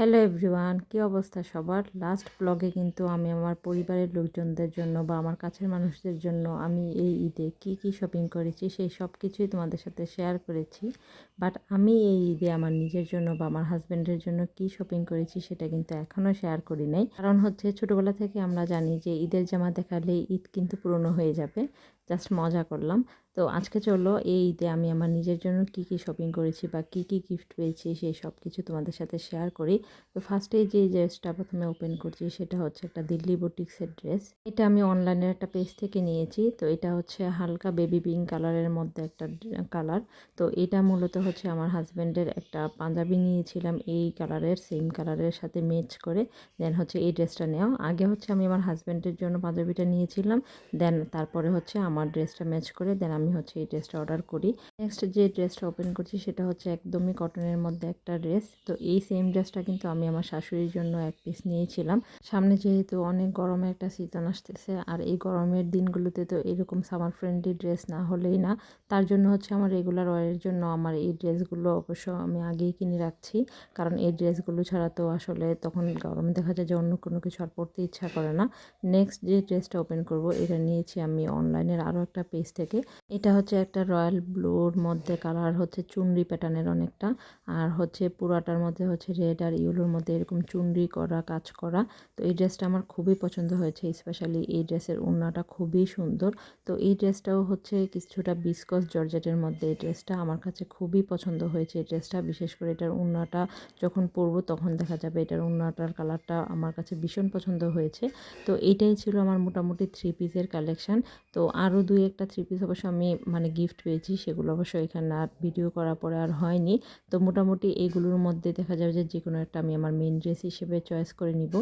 Hello everyone কী অবস্থা সবার? Last ব্লগে কিন্তু আমি আমার পরিবারের লোকজনদের জন্য বা আমার কাছের মানুষদের জন্য আমি এই ঈদে কি কি শপিং করেছি সেই সব কিছুই তোমাদের সাথে শেয়ার করেছি। বাট আমি এই ঈদে আমার নিজের জন্য বা আমার হাজব্যান্ডের জন্য কি শপিং করেছি সেটা কিন্তু এখনও শেয়ার করি নাই। কারণ হচ্ছে ছোটোবেলা থেকে আমরা জানি যে ঈদের জামা দেখালে ঈদ কিন্তু পুরনো হয়ে যাবে। জাস্ট মজা করলাম। তো আজকে চলো এই ঈদে আমি আমার নিজের জন্য কি কি শপিং করেছি বা কি কি গিফট পেয়েছি সেই সব কিছু তোমাদের সাথে শেয়ার করি। তো ফার্স্টে যে ড্রেসটা প্রথমে ওপেন করছি সেটা হচ্ছে একটা দিল্লি বুটিক্সের ড্রেস এটা আমি অনলাইনের একটা পেজ থেকে নিয়েছি। তো এটা হচ্ছে হালকা বেবি পিঙ্ক কালারের মধ্যে একটা কালার তো এটা মূলত হচ্ছে আমার হাজব্যান্ডের একটা পাঞ্জাবি নিয়েছিলাম। এই কালারের সেম কালারের সাথে ম্যাচ করে। দেন হচ্ছে এই ড্রেসটা নেওয়া। আগে হচ্ছে আমি আমার হাজব্যান্ডের জন্য পাঞ্জাবিটা নিয়েছিলাম। দেন তারপরে হচ্ছে আমার ড্রেসটা ম্যাচ করে, দেন আমি হচ্ছে এই ড্রেসটা অর্ডার করি। নেক্সট যে ড্রেসটা ওপেন করছি, সেটা হচ্ছে একদমই কটনের মধ্যে একটা ড্রেস তো এই সেম ড্রেসটা কিন্তু আমি আমার শাশুড়ির জন্য এক পিস নিয়েছিলাম। সামনে যেহেতু অনেক গরমে একটা সিজন আসতেছে, আর এই গরমের দিনগুলোতে তো এরকম সামার ফ্রেন্ডলি ড্রেস না হলেই না। তার জন্য হচ্ছে আমার রেগুলার ওয়ারের জন্য আমার এই ড্রেসগুলো অবশ্য আমি আগেই কিনে রাখছি। কারণ এই ড্রেসগুলো ছাড়া তো আসলে তখন গরমে দেখা যায় যে অন্য কোনো কিছু আর পরতে ইচ্ছা করে না। নেক্সট যে ড্রেসটা ওপেন করব, এটা নিয়েছি আমি অনলাইনের আরও একটা পেজ থেকে। এটা হচ্ছে একটা রয়্যাল ব্লুর মধ্যে কালার হচ্ছে চুনরি প্যাটার্নের অনেকটা। আর হচ্ছে পুরাটার মধ্যে হচ্ছে রেড আর ইউলোর মধ্যে এরকম চুনরি করা, কাজ করা। তো এই ড্রেসটা আমার খুবই পছন্দ হয়েছে স্পেশালি এই ড্রেসের ওড়নাটা খুবই সুন্দর। তো এই ড্রেসটাও হচ্ছে কিছুটা বিস্কস জর্জেটের মধ্যে এই ড্রেসটা আমার কাছে খুবই পছন্দ হয়েছে এই ড্রেসটা। বিশেষ করে এটার ওড়নাটা যখন পরবো তখন দেখা যাবে এটার ওড়নাটার কালারটা আমার কাছে ভীষণ পছন্দ হয়েছে। তো এইটাই ছিল আমার মোটামুটি থ্রি পিসের কালেকশান তো আরও দুই একটা থ্রি পিস অবশ্য আমি মানে গিফট পেয়েছি, সেগুলো অবশ্য এখানে আর ভিডিও করার পরে আর হয়নি। তো মোটামুটি এগুলোর মধ্যে দেখা যাবে যে যে কোনো একটা আমি আমার মেন ড্রেস হিসেবে চয়েস করে নিব।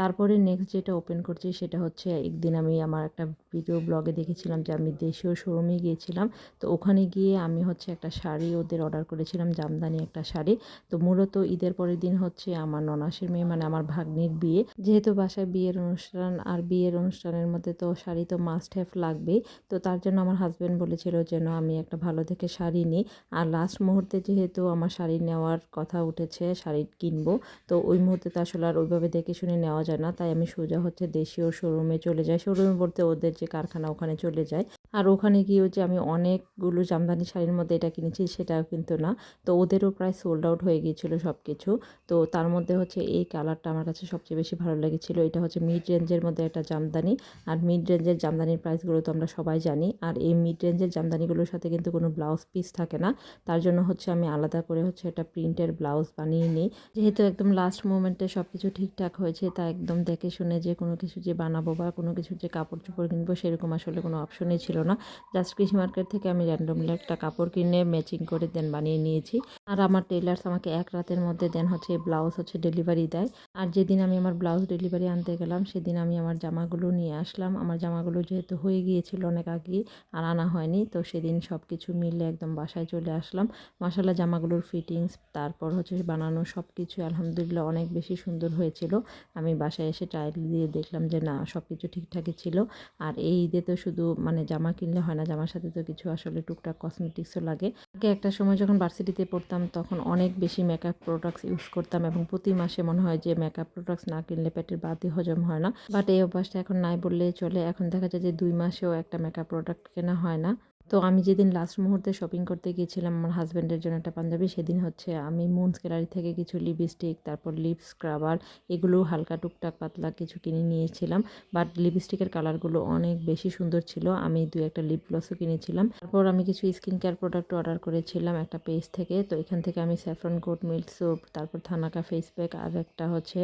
তারপরে নেক্সট যেটা ওপেন করছি সেটা হচ্ছে একদিন আমি আমার একটা ভিডিও ব্লগে দেখেছিলাম যে আমি দেশীয় শোরুমে গিয়েছিলাম। তো ওখানে গিয়ে আমি হচ্ছে একটা শাড়ি ওদের অর্ডার করেছিলাম, জামদানি একটা শাড়ি। তো মূলত ঈদের পরের দিন হচ্ছে আমার ননাসের মেয়ে মানে আমার ভাগ্নির বিয়ে। যেহেতু বাসায় বিয়ের অনুষ্ঠান আর বিয়ের অনুষ্ঠানের মধ্যে তো শাড়ি তো মাস্ট হ্যাভ লাগবেই। তো তার জন্য আমার হাজব্যান্ড বলেছিল যেন আমি একটা ভালো দেখে শাড়ি নিই। আর লাস্ট মুহূর্তে যেহেতু আমার শাড়ি নেওয়ার কথা উঠেছে, শাড়ি কিনবো, তো ওই মুহূর্তে তো আসলে আর ওইভাবে দেখে শুনে নেওয়া যায় না। তাই আমি সোজা হচ্ছে দেশীয় শোরুমে চলে যাই। শোরুমে বলতে ওদের যে কারখানা ওখানে চলে যাই আর ওখানে গিয়েও যে আমি অনেকগুলো জামদানি শাড়ির মধ্যে এটা কিনেছি, সেটাও কিন্তু না। তো ওদেরও প্রায় সোল্ড আউট হয়ে গিয়েছিল সব কিছু তো তার মধ্যে হচ্ছে এই কালারটা আমার কাছে সবচেয়ে বেশি ভালো লেগেছিলো। এটা হচ্ছে মিড রেঞ্জের মধ্যে একটা জামদানি। আর মিড রেঞ্জের জামদানির প্রাইসগুলো তো আমরা সবাই জানি। আর এই মিড রেঞ্জের জামদানিগুলোর সাথে কিন্তু কোনো ব্লাউজ পিস থাকে না। তার জন্য হচ্ছে আমি আলাদা করে হচ্ছে একটা প্রিন্টের ব্লাউজ বানিয়ে নিই। যেহেতু একদম লাস্ট মোমেন্টে সব কিছু ঠিকঠাক হয়েছে, তা একদম দেখে শুনে যে কোনো কিছু যে বানাবো বা কোনো কিছু যে কাপড় চোপড় কিনবো, সেরকম আসলে কোনো অপশনই ছিল না। জাস্ট কৃষি মার্কেট থেকে আমি র্যান্ডমলি একটা কাপড় কিনে ম্যাচিং করে দেন বানিয়ে নিয়েছি। আর আমার টেলার্স আমাকে এক রাতের মধ্যে দেন হচ্ছে ব্লাউজ হচ্ছে ডেলিভারি দেয়। আর যেদিন আমি আমার ব্লাউজ ডেলিভারি আনতে গেলাম, সেদিন আমি আমার জামাগুলো নিয়ে আসলাম। আমার জামাগুলো যেহেতু হয়ে গিয়েছিল অনেক আগেই আর আনা হয়নি, তো সেদিন সব কিছু মিলে একদম বাসায় চলে আসলাম। মশালা জামাগুলোর ফিটিংস তারপর হচ্ছে বানানো সব কিছু আলহামদুলিল্লাহ অনেক বেশি সুন্দর হয়েছিল। আমি বাসায় এসে ট্রায়াল দিয়ে দেখলাম যে না সব কিছু ঠিকঠাকই ছিল। আর এই ঈদে তো শুধু মানে জামা কিনলে হয় না, জামার সাথে তো কিছু আসলে টুকটাক কসমেটিক্সও লাগে। আগে একটা সময় যখন ভার্সিটিতে পড়তাম, তখন অনেক বেশি মেকআপ প্রোডাক্টস ইউজ করতাম এবং প্রতি মাসে মনে হয় যে মেকআপ প্রোডাক্টস না কিনলে পেটের বাতি হজম হয় না। বাট এই অভ্যাসটা এখন নাই বললে চলে। এখন দেখা যায় যে দুই মাসেও একটা মেকআপ প্রোডাক্ট কেনা হয় না। তো আমি যেদিন লাস্ট মুহূর্তে শপিং করতে গিয়েছিলাম, আমার হাজব্যান্ডের জন্য একটা পাঞ্জাবি, সেদিন হচ্ছে আমি মুন্স গ্যালারি থেকে কিছু লিপস্টিক তারপর লিপ স্ক্রাবার এগুলো হালকা টুকটাক পাতলা কিছু কিনে নিয়েছিলাম। বাট লিপস্টিকের কালারগুলো অনেক বেশি সুন্দর ছিল। আমি দুই একটা লিপ গ্লসও কিনেছিলাম। তারপর আমি কিছু স্কিন কেয়ার প্রোডাক্ট অর্ডার করেছিলাম একটা পেজ থেকে। তো এখান থেকে আমি স্যাফরন গোট মিল্ক সোপ তারপর থানাকা ফেস প্যাক আর একটা হচ্ছে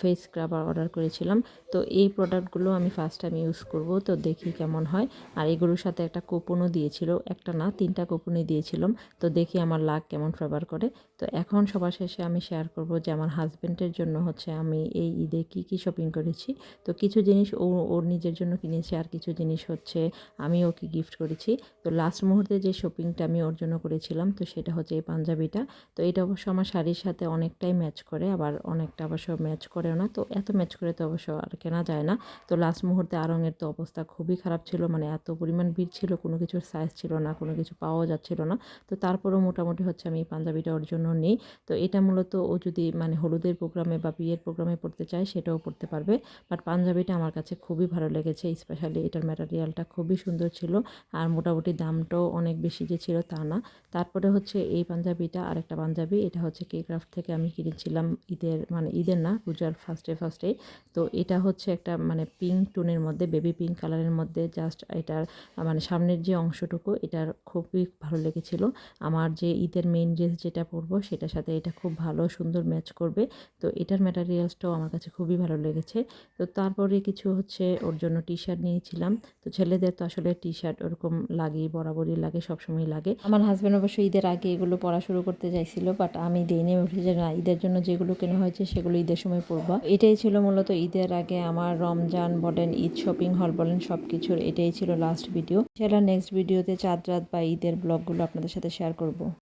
ফেস স্ক্রাবার অর্ডার করেছিলাম। তো এই প্রোডাক্টগুলো আমি ফার্স্ট টাইম ইউজ করব। তো দেখি কেমন হয়। আর এগুলোর সাথে একটা কুপনও দিয়েছিল, একটা না, তিনটা কুপনই দিয়েছিলাম। তো দেখি আমার লাক কেমন ফেভার করে। তো এখন সবার শেষে আমি শেয়ার করব যে আমার হাজব্যান্ডের জন্য হচ্ছে আমি এই ঈদে কি কি শপিং করেছি। তো কিছু জিনিস ও ওর নিজের জন্য কিনেছি আর কিছু জিনিস হচ্ছে আমি ওকে গিফট করেছি। তো লাস্ট মুহূর্তে যে শপিংটা আমি ওর জন্য করেছিলাম, তো সেটা হচ্ছে এই পাঞ্জাবিটা। তো এটা অবশ্য আমার শাড়ির সাথে অনেকটাই ম্যাচ করে, আবার অনেকটা অবশ্য ম্যাচ করেও না। তো এত ম্যাচ করে তো অবশ্য আর কেনা যায় না। তো লাস্ট মুহূর্তে আরঙের তো অবস্থা খুবই খারাপ ছিল মানে এত পরিমাণ ভিড় ছিল, কোনো কিছুর সাইজ ছিল না, কোনো কিছু পাওয়া যাচ্ছিল না। তো তারপরেও মোটামুটি হচ্ছে আমি এই পাঞ্জাবিটা ওর জন্য নিই। তো এটা মূলত ও যদি মানে হলুদের প্রোগ্রামে বা বিয়ের প্রোগ্রামে পড়তে চায়, সেটাও পড়তে পারবে। বাট পাঞ্জাবিটা আমার কাছে খুবই ভালো লেগেছে স্পেশালি এটার ম্যাটেরিয়ালটা খুবই সুন্দর ছিল। আর মোটামুটি দামটাও অনেক বেশি যে ছিল তা না। তারপরে হচ্ছে এই পাঞ্জাবিটা আর একটা পাঞ্জাবি, এটা হচ্ছে কে ক্রাফট থেকে আমি কিনেছিলাম ঈদের মানে ঈদের না, পূজার ফার্স্টে ফার্স্টে তো এটা হচ্ছে একটা মানে পিঙ্ক টোনের মধ্যে বেবি পিঙ্ক কালারের মধ্যে জাস্ট এটার মানে সামনের যে অংশটুকু এটার খুবই ভালো লেগেছিল। আমার যে ঈদের মেইন ড্রেস যেটা পরবো সেটার সাথে এটা খুব ভালো সুন্দর ম্যাচ করবে। তো এটার ম্যাটেরিয়ালসটাও আমার কাছে খুবই ভালো লেগেছে। তো তারপরে কিছু হচ্ছে ওর জন্য টি শার্ট নিয়েছিলাম। তো ছেলেদের তো আসলে টি শার্ট ওরকম লাগে বরাবরই লাগে, সবসময় লাগে। আমার হাজব্যান্ড অবশ্য ঈদের আগে এগুলো পড়া শুরু করতে চাইছিল বাট আমি দিইনি। উঠে যে না, ঈদের জন্য যেগুলো কেনা হয়েছে সেগুলো ঈদের সময় পরবা। এটাই ছিল মূলত ঈদের আগে আমার রমজান, বলেন ঈদ শপিং হল বলেন সব কিছুর এটাই ছিল লাস্ট ভিডিও সেটা নেক্সট ভিডিওতে চাঁদ রাত বা ঈদের ব্লগগুলো আপনাদের সাথে শেয়ার করব।